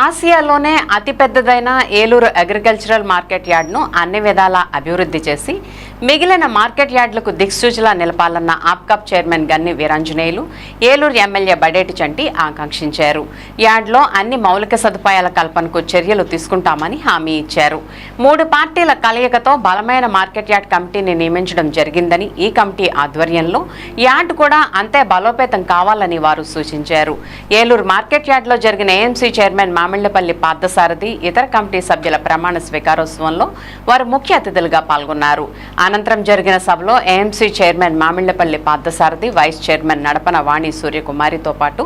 ఆసియాలోనే అతిపెద్దదైన Eluru agricultural market యార్డ్ను అన్ని విధాలా అభివృద్ధి చేసి మిగిలిన మార్కెట్ యార్డులకు దిక్సూచిలా నిలపాలన్న ఆప్కాప్ చైర్మన్ గన్ని వీరాంజనేయులు ఏలూరు ఎమ్మెల్యే బడేటి చంటి ఆకాంక్షించారు. యార్డ్లో అన్ని మౌలిక సదుపాయాల కల్పనకు చర్యలు తీసుకుంటామని హామీ ఇచ్చారు. మూడు పార్టీల కలయికతో బలమైన మార్కెట్ యార్డ్ కమిటీని నియమించడం జరిగిందని ఈ కమిటీ ఆధ్వర్యంలో యార్డ్ కూడా అంతే బలోపేతం కావాలని వారు సూచించారు. ఏలూరు మార్కెట్ యార్డ్లో జరిగిన ఏఎంసీ చైర్మన్ మామిళ్ళపల్లి పార్థసారథి ఇతర కమిటీ సభ్యుల ప్రమాణ స్వీకారోత్సవంలో వారు ముఖ్య అతిథులుగా పాల్గొన్నారు. అనంతరం జరిగిన సభలో AMC chairman Mamillapalli Parthasarathi vice chairman Nadapana Vani సూర్యకుమారితో పాటు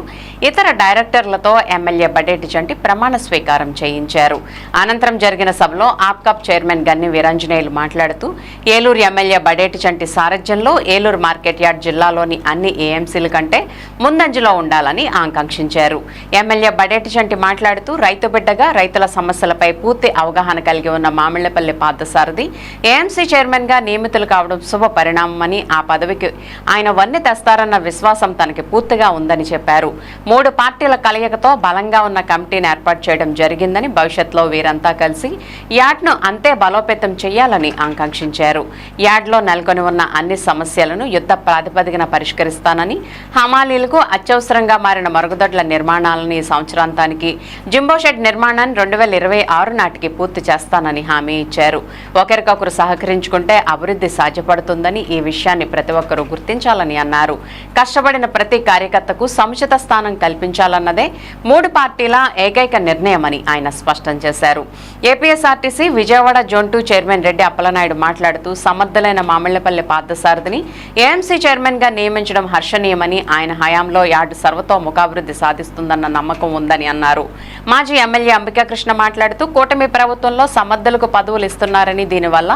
ఇతర డైరెక్టర్లతో ఎమ్మెల్యే బడేటి చంటి ప్రమాణ స్వీకారం చేయించారు. అనంతరం జరిగిన సభలో ఆప్కాప్ చైర్మన్ గన్ని వీరంజనేయులు మాట్లాడుతూ ఏలూరు ఎమ్మెల్యే బడేటి చంటి సారథ్యంలో ఏలూరు మార్కెట్ యార్డ్ జిల్లాలోని అన్ని ఏఎంసీల కంటే ముందంజలో ఉండాలని ఆకాంక్షించారు. ఎమ్మెల్యే బడేటి చంటి మాట్లాడుతూ రైతు బిడ్డగా రైతుల సమస్యలపై పూర్తి అవగాహన కలిగి ఉన్న మామిళ్ళపల్లి పార్థసారథి ఏఎంసీ చైర్మన్గా నియమితులు కావడం శుభ పరిణామమని ఆ పదవికి ఆయన వన్నె తెస్తారన్న విశ్వాసం తనకి పూర్తిగా ఉందని చెప్పారు. మూడు పార్టీల కలయికతో బలంగా ఉన్న కమిటీని ఏర్పాటు చేయడం జరిగిందని భవిష్యత్తులో వీరంతా కలిసి యాడ్ను అంతే బలోపేతం చేయాలని ఆకాంక్షించారు. యాడ్లో నెలకొని ఉన్న అన్ని సమస్యలను యుద్ధ ప్రాతిపదికన పరిష్కరిస్తానని హమాలీలకు అత్యవసరంగా మారిన మరుగుదొడ్ల నిర్మాణాలను ఈ సంవత్సరాంతానికి జింబో షెడ్ నిర్మాణాన్ని రెండు వేల ఇరవై ఆరు నాటికి పూర్తి చేస్తానని హామీ ఇచ్చారు. ఒకరికొకరు సహకరించుకుంటే అభివృద్ధి అభివృద్ధి సాధ్యపడుతుందని ఈ విషయాన్ని ప్రతి ఒక్కరూ గుర్తించాలని అన్నారు. కష్టపడిన ప్రతి కార్యకర్తకు సముచిత స్థానం కల్పించాలన్నదే మూడు పార్టీల ఏకైక నిర్ణయమని ఆయన స్పష్టం చేశారు. APSRTC Vijayawada zone two chairman Reddy Appalanaidu మాట్లాడుతూ సమర్థులైన మామిళ్ళపల్లి పార్థసారథిని ఏఎంసీ చైర్మన్గా నియమించడం హర్షణీయమని ఆయన హయాంలో యార్డు సర్వతోముఖాభివృద్ధి సాధిస్తుందన్న నమ్మకం ఉందని అన్నారు. మాజీ ఎమ్మెల్యే అంబికాకృష్ణ మాట్లాడుతూ కూటమి ప్రభుత్వంలో సమర్థులకు పదవులు ఇస్తున్నారని దీనివల్ల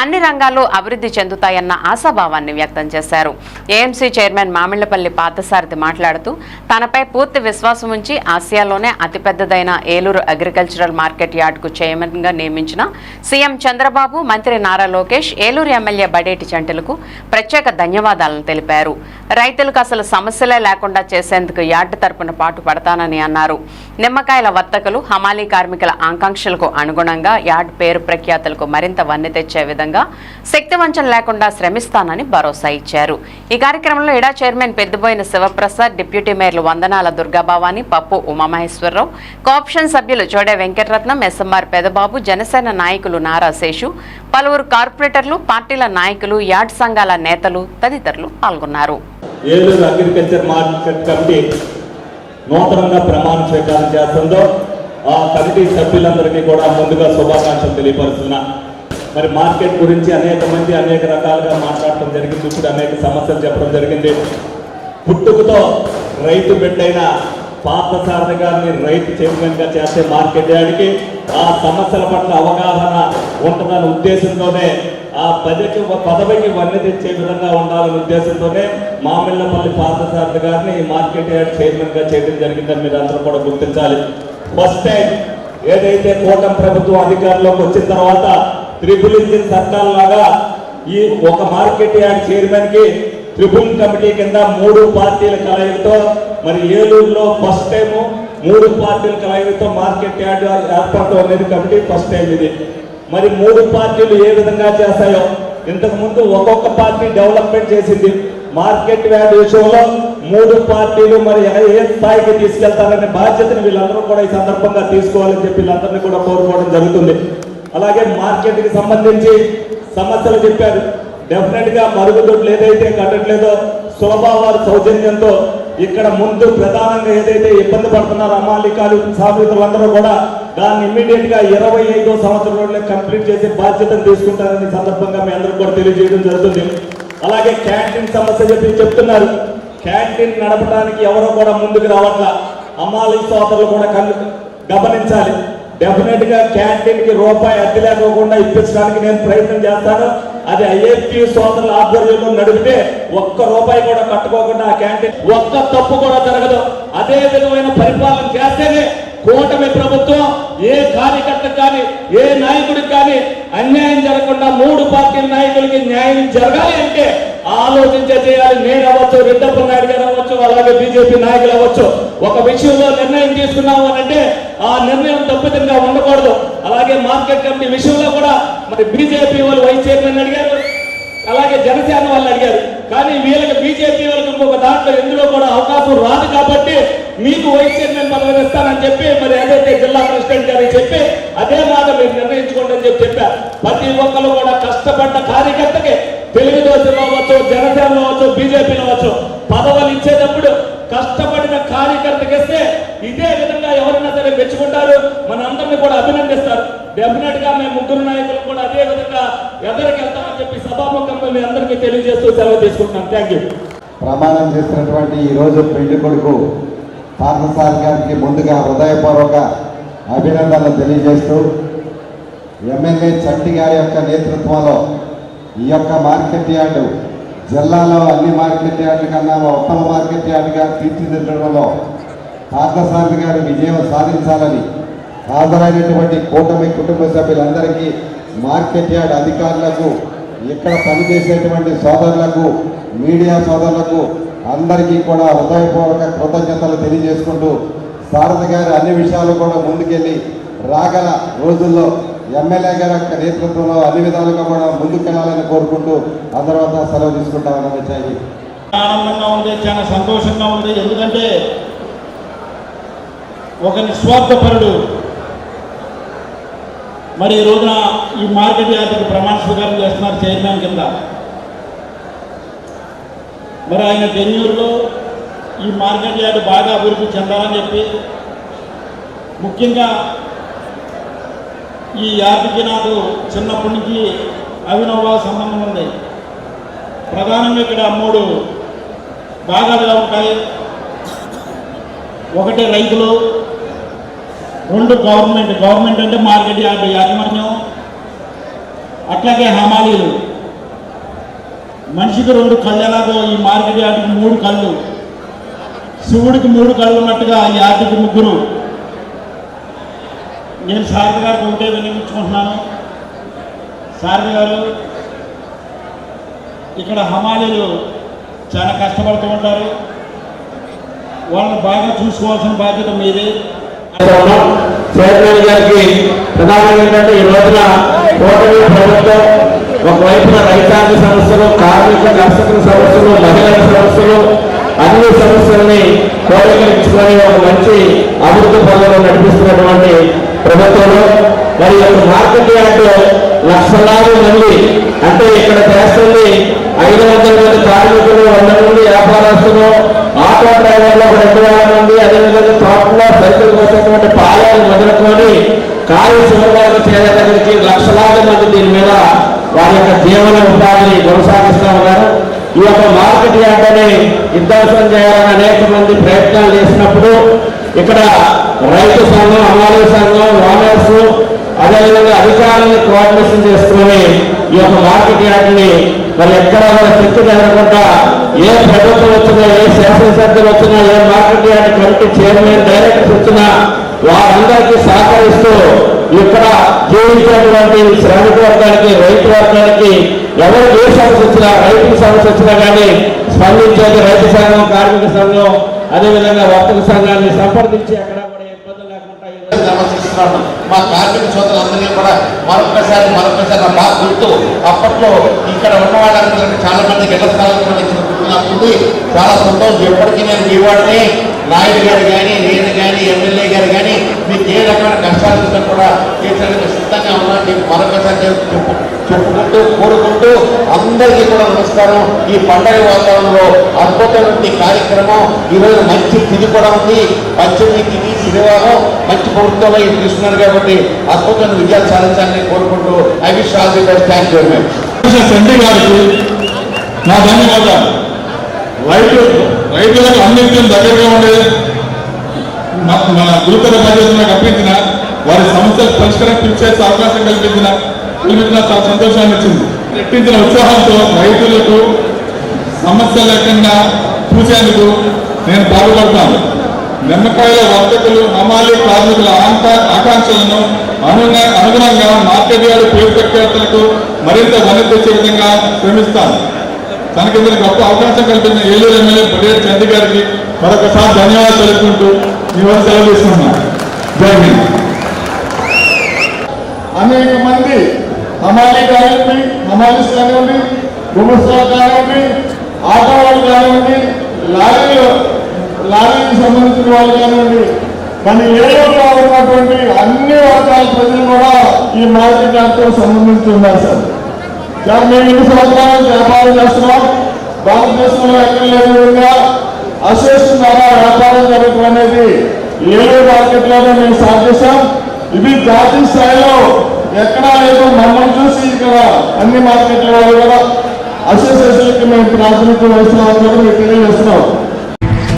అన్ని రంగాల్లో అభివృద్ధి చెందుతాయన్న ఆశాభావాన్ని వ్యక్తం చేశారు. ఏఎంసీ చైర్మన్ మామిళ్ళపల్లి పార్థసారథి మాట్లాడుతూ తనపై పూర్తి విశ్వాసం ఉంచి ఆసియాలోనే అతిపెద్దదైన ఏలూరు అగ్రికల్చరల్ మార్కెట్ యార్డ్కు చైర్మన్గా నియమించిన సీఎం చంద్రబాబు మంత్రి నారా లోకేష్ ఏలూరు ఎమ్మెల్యే బడేటి చంటలకు ప్రత్యేక ధన్యవాదాలను తెలిపారు. రైతులకు అసలు సమస్యలే లేకుండా చేసేందుకు యార్డు తరపున పాటు పడతానని అన్నారు. నిమ్మకాయల వర్తకులు హమాలీ కార్మికుల ఆకాంక్షలకు అనుగుణంగా యార్డ్ పేరు ప్రఖ్యాతులకు మరింత వన్నె తెచ్చే విధంగా శక్తివంచన లేకుండా శ్రమిస్తానని భరోసా ఇచ్చారు. ఈ కార్యక్రమంలో ఇడా చైర్మన్ పెద్దబోయిన శివప్రసాద్ డిప్యూటీ మేయర్లు వందనాల దుర్గాభవాని పప్పు ఉమామహేశ్వరరావు కోఆప్షన్ సభ్యులు చోడే వెంకటరత్నం ఎస్ఎంఆర్ పెదబాబు జనసేన నాయకులు నారా శేషు పలువురు కార్పొరేటర్లు పార్టీల నాయకులు యాడ్ సంఘాల నేతలు తదితరులు పాల్గొన్నారు. ఏలూరు అగ్రికల్చర్ మార్కెట్ కమిటీ నూతనంగా ప్రమాణ స్వీకారం చేస్తుందో ఆ కమిటీ సభ్యులందరికీ కూడా ముందుగా శుభాకాంక్షలు తెలియపరుస్తున్నా. మరి మార్కెట్ గురించి అనేక మంది అనేక రకాలుగా మాట్లాడటం జరిగింది. ఇప్పుడు అనేక సమస్యలు చెప్పడం జరిగింది. పుట్టుకతో రైతు బిడ్డైన పార్థసారథి గారిని రైతు చైర్మన్గా చేస్తే మార్కెట్ యార్డ్కి ఆ సమస్యల పట్ల అవగాహన ఉంటుందనే ఉద్దేశంతోనే ఆ పదవికి పదవికి వన్నె తెచ్చే విధంగా ఉండాలనే ఉద్దేశంతోనే మామిళ్ళపల్లి పార్థసారథి గారిని ఈ మార్కెట్ యార్డ్ చైర్మన్గా చేయడం జరిగిందని మీరు అందరూ కూడా గుర్తించాలి. ఫస్ట్ టైం ఏదైతే కూటమి ప్రభుత్వం అధికారంలోకి వచ్చిన తర్వాత ట్రిబుల్ ఇంజిన్ సర్కార్ లాగా ఈ ఒక మార్కెట్ యార్డ్ చైర్మన్కి ట్రిబుల్ కమిటీ కింద మూడు పార్టీల కలయికతో మరి ఏలూరులో ఫస్ట్ టైము మూడు పార్టీల కలయికతో మార్కెట్ యార్డ్ ఏర్పాటు అనేది కమిటీ ఫస్ట్ టైం ఇది. మరి మూడు పార్టీలు ఏ విధంగా చేస్తాయో ఇంతకుముందు ఒక్కొక్క పార్టీ డెవలప్మెంట్ చేసింది. మార్కెట్ యార్డ్ విషయంలో మూడు పార్టీలు మరి ఏ స్థాయికి తీసుకెళ్తారనే బాధ్యతను వీళ్ళందరూ కూడా ఈ సందర్భంగా తీసుకోవాలని చెప్పి వీళ్ళందరినీ కూడా కోరుకోవడం జరుగుతుంది. అలాగే మార్కెట్కి సంబంధించి సమస్యలు చెప్పారు. డెఫినెట్గా మరుగుదొడ్లు ఏదైతే కట్టట్లేదో శోభా వారి సౌజన్యంతో ఇక్కడ ముందు ప్రధానంగా ఏదైతే ఇబ్బంది పడుతున్నారో అమాలికాలు సాగుతులందరూ కూడా దాన్ని ఇమ్మీడియట్గా ఇరవై ఐదో సంవత్సరంలో కంప్లీట్ చేసే బాధ్యతను తీసుకుంటారని సందర్భంగా మీ అందరూ కూడా తెలియజేయడం జరుగుతుంది. అలాగే క్యాంటీన్ సమస్య చెప్పి చెప్తున్నారు. క్యాంటీన్ నడపడానికి ఎవరో కూడా ముందుకు రావట్లా. అమాలి సోదరులు కూడా కన్ను గమనించాలి. డెఫినెట్గా క్యాంటీన్కి రూపాయి అద్దె లేకోకుండా ఇప్పించడానికి నేను ప్రయత్నం చేస్తాను. అది ఐఏపీ సోదరుల ఆధ్వర్యంలో నడిపితే ఒక్క రూపాయి కూడా కట్టుకోకుండా ఆ క్యాంటీన్ ఒక్క తప్పు కూడా జరగదు. అదే విధమైన పరిపాలన చేస్తేనే కూటమి ప్రభుత్వం ఏ కార్యకర్తకు కానీ ఏ నాయకుడికి కానీ అన్యాయం జరగకుండా మూడు పార్టీల నాయకులకి న్యాయం జరగాలి అంటే ఆలోచించే చేయాలి. నేను అవ్వచ్చు రెడ్డప్ప నాయుడు గారు అవ్వచ్చు అలాగే బీజేపీ నాయకులు అవ్వచ్చు. ఒక విషయంలో నిర్ణయం తీసుకున్నాము అని అంటే ఆ నిర్ణయం తప్పితంగా ఉండకూడదు. అలాగే మార్కెట్ కమిటీ విషయంలో కూడా మరి బీజేపీ వాళ్ళు వైస్ చైర్మన్ అడిగారు. అలాగే జనసేన వాళ్ళు అడిగారు. కానీ వీళ్ళకి బీజేపీ వాళ్ళకి ఇంకొక దాంట్లో ఎందులో కూడా అవకాశం రాదు కాబట్టి మీకు వైస్ చైర్మన్ పదవి ఇస్తానని చెప్పి మరి ఏదైతే జిల్లా ప్రెసిడెంట్ గారికి చెప్పి అదే మాట మీరు నిర్ణయించుకోండి అని చెప్పి చెప్పారు. ప్రతి ఒక్కరు కూడా కష్టపడ్డ కార్యకర్తకి తెలుగుదేశంలో అవ్వచ్చు జనసేనలో అవ్వచ్చు బీజేపీలో అవ్వచ్చు పదవులు ఇచ్చేటప్పుడు కష్టపడి కార్యకర్తకి ఇస్తే ఇదే విధంగా ఎవరైనా సరే మెచ్చుకుంటారు. మన అందరిని కూడా అభినందిస్తారు. డెఫినెట్గా మేము ముగ్గురు నాయకులు కూడా అదే విధంగా ఎదరికి వెళ్తామని చెప్పి సభాముఖంగా మీ అందరికీ తెలియజేస్తూ సెలవు తీసుకుంటున్నాం. థ్యాంక్ యూ ప్రమాణం చేసినటువంటి ఈ రోజు పెళ్ళి కొడుకు పార్థసారి గారికి ముందుగా హృదయపూర్వక అభినందనలు తెలియజేస్తూ ఎమ్మెల్యే చట్టి గారి యొక్క నేతృత్వంలో ఈ యొక్క మార్కెట్ యార్డు జిల్లాలో అన్ని మార్కెట్ యార్డుల కన్నా ఉత్తమ మార్కెట్ యార్డుగా తీర్చిదిద్దడంలో పార్థసారథి గారు విజయం సాధించాలని హాజరైనటువంటి కూటమి కుటుంబ సభ్యులందరికీ మార్కెట్ యార్డ్ అధికారులకు ఇక్కడ పనిచేసేటువంటి సోదరులకు మీడియా సోదరులకు అందరికీ కూడా హృదయపూర్వక కృతజ్ఞతలు తెలియజేసుకుంటూ సారథి గారి అన్ని విషయాలు కూడా ముందుకెళ్ళి రాగల రోజుల్లో ఎమ్మెల్యే గారి యొక్క నేతృత్వంలో అన్ని విధాలుగా కూడా ముందుకెళ్ళాలని కోరుకుంటూ అందరూ అంతా సెలవు తీసుకుంటామని వచ్చాయి ఆనందంగా ఉంది చాలా సంతోషంగా ఉంది. ఎందుకంటే ఒక నిస్వార్థపరుడు మరి ఈ రోజున ఈ మార్కెట్ యాత్రకు ప్రమాణ స్వీకారం చేస్తున్నారు చైర్మన్ కింద. మరి ఆయన టెన్యూర్లో ఈ మార్కెట్ యార్డు బాగా అభివృద్ధి చెందాలని చెప్పి ముఖ్యంగా ఈ యార్డుకి నాకు చిన్నప్పటి నుంచి అవినవ సంబంధం ఉంది. ప్రధానంగా ఇక్కడ మూడు భాగాలుగా ఉంటాయి. ఒకటి రైతులు రెండు గవర్నమెంట్ గవర్నమెంట్ అంటే మార్కెట్ యార్డ్ యాజమాన్యం అట్లాగే హమాలీలు. మనిషికి రెండు కళ్ళు ఎలాగో ఈ మార్కెట్ యార్డ్కి మూడు కళ్ళు. శివుడికి మూడు కళ్ళు ఉన్నట్టుగా ఈ యార్డ్కి ముగ్గురు. నేను శారద గారికి ఒకటే వినిపించుకుంటున్నాను శారద గారు ఇక్కడ హమాలీలు చాలా కష్టపడుతూ ఉంటారు. వాళ్ళని బాగా చూసుకోవాల్సిన బాధ్యత మీది. చైర్మన్ గారికి ప్రధానంగా ఏంటంటే ఈ రోజున కూటమి ప్రభుత్వం ఒకవైపున రైతాంగ సమస్యలు కార్మిక కర్షకుల సమస్యలు మహిళల సమస్యలు అన్ని సమస్యల్ని ఇచ్చుకొని ఒక మంచి అభివృద్ధి పనులను నడిపిస్తున్నటువంటి ప్రభుత్వంలో మరి యొక్క మార్కెట్ యార్డు లక్షలాది మంది. అంటే ఇక్కడ చేస్తుంది ఐదు వందల మంది కార్మికులు వంద మంది వ్యాపారస్తులు ఆటో డ్రైవర్లు ఒక రెండు వేల మంది. అదేవిధంగా తోటలో సైకిల్ కోసేటువంటి పాయాలు మొదలుకొని కాలు చివరి చేరే లక్షలాది మంది దీని మీద వారి యొక్క జీవన ఉపాధిని కొనసాగిస్తూ ఉన్నారు ఈ యొక్క మార్కెట్ యార్డుని విధ్వంసం చేయాలని అనేక మంది ప్రయత్నాలు చేసినప్పుడు ఇక్కడ రైతు సంఘం అమలు సంఘం ఓనర్స్ అదేవిధంగా అధికారులను కోఆర్డినేషన్ చేసుకుని ఈ యొక్క మార్కెట్ యార్డ్ని మరి ఎక్కడ కూడా చెట్టు జరగకుండా ఏ ప్రభుత్వం వచ్చినా ఏ శాసనసభ్యులు వచ్చినా ఏ market yard committee chairman directors వచ్చినా వారందరికీ సహకరిస్తూ ఇక్కడ జీవించేటువంటి శ్రామిక వర్గానికి రైతు వర్గానికి ఎవరు ఏ సమస్య వచ్చినా రైతుకి సమస్య వచ్చినా కానీ స్పందించేది రైతు సంఘం కార్మిక సంఘం అదేవిధంగా వర్తక సంఘాన్ని సంప్రదించి అక్కడ లేకుండా మా కార్మిక సోదరులందరికీ కూడా మరొకసారి మరొకసారి నా బాగా గుర్తు అప్పట్లో ఇక్కడ ఉన్న వాళ్ళందరికీ చాలా మందికి ఇళ్ళ స్థలాలు కూడా ఇచ్చిన గుర్తు నాకు చాలా సంతోషం. ఎప్పటికీ నేను ఇవాడిని వాడిని. నాయుడు గారు కానీ నేను కానీ ఎమ్మెల్యే గారు కానీ మీకు ఏ రకమైన కష్టాలు వచ్చినా కూడా తీర్చడానికి సిద్ధంగా ఉన్నాను మరొకసారి చెప్పు చెప్పుకుంటూ కోరుకుంటూ అందరికీ కూడా నమస్కారం. ఈ పండగ వాతావరణంలో అద్భుతమైన కార్యక్రమం. ఈరోజు మంచి తిథి కూడా ఉంది. పంచమి శనివారం మంచి ప్రభుత్వంలో ఇది తీసుకున్నారు కాబట్టి అద్భుతమైన విజయాలు సాధించాలని కోరుకుంటూ I wish all the best thank you very గారికి నా ధన్యవాదాలు. రైతు రైతులకు అన్నింటిని దగ్గరగా ఉండే మన గురుతర బాధ్యతను నాకు అప్పించిన వారి సమస్యలకు పరిష్కారం పిలిచేసే అవకాశం కల్పించిన నాకు చాలా సంతోషాన్ని ఇచ్చింది. రెట్టించిన ఉత్సాహంతో రైతులకు సమస్య లేకుండా చూసేందుకు నేను పాల్పడతాను నిమ్మకాయల వర్తకులు హమాలి కార్మికుల ఆకాంక్షలను అనుగుణంగా మార్కెట్ యార్డు పేరు ప్రఖ్యాతులకు మరింత వన్నె విధంగా శ్రమిస్తాను తనకి గొప్ప అవకాశం కల్పించిన ఏలూరు ఎమ్మెల్యే బడేరు చంద్ర గారికి మరొకసారి ధన్యవాదాలు తెలుపుకుంటూ మీ సెలవు తీసుకున్నాను జై హింద్. అనేక మంది హమాలీ కానివ్వండి హమాలీస్ కానివ్వండి గుమస్తాలు కానివ్వండి ఆటో వాళ్ళు కానివ్వండి లారీలు లారీకి సంబంధించిన వాళ్ళు కానివ్వండి. మన ఏరియాలో ఉన్నటువంటి అన్ని వర్గాల ప్రజలు కూడా ఈ మార్కెట్ యార్డ్తో సంబంధించి ఉన్నారు సార్. సార్ మేము ఇన్ని సంవత్సరాలు వ్యాపారం చేస్తున్నాం? భారతదేశంలో ఎక్కడ లేని విధంగా అసోసియేషన్ ద్వారా వ్యాపారం జరగడం అనేది ఏలూరు మార్కెట్లోనే మేము సాధిస్తాం ఇది జాతీయ స్థాయిలో ఎక్కడా లేదు మమ్మల్ని చూసి ఇక్కడ అన్ని మార్కెట్ల వాళ్ళు కూడా అసోసియేషన్కి మేము ప్రాతినిధ్యం వస్తున్నామని కూడా మీకు తెలియజేస్తున్నాం.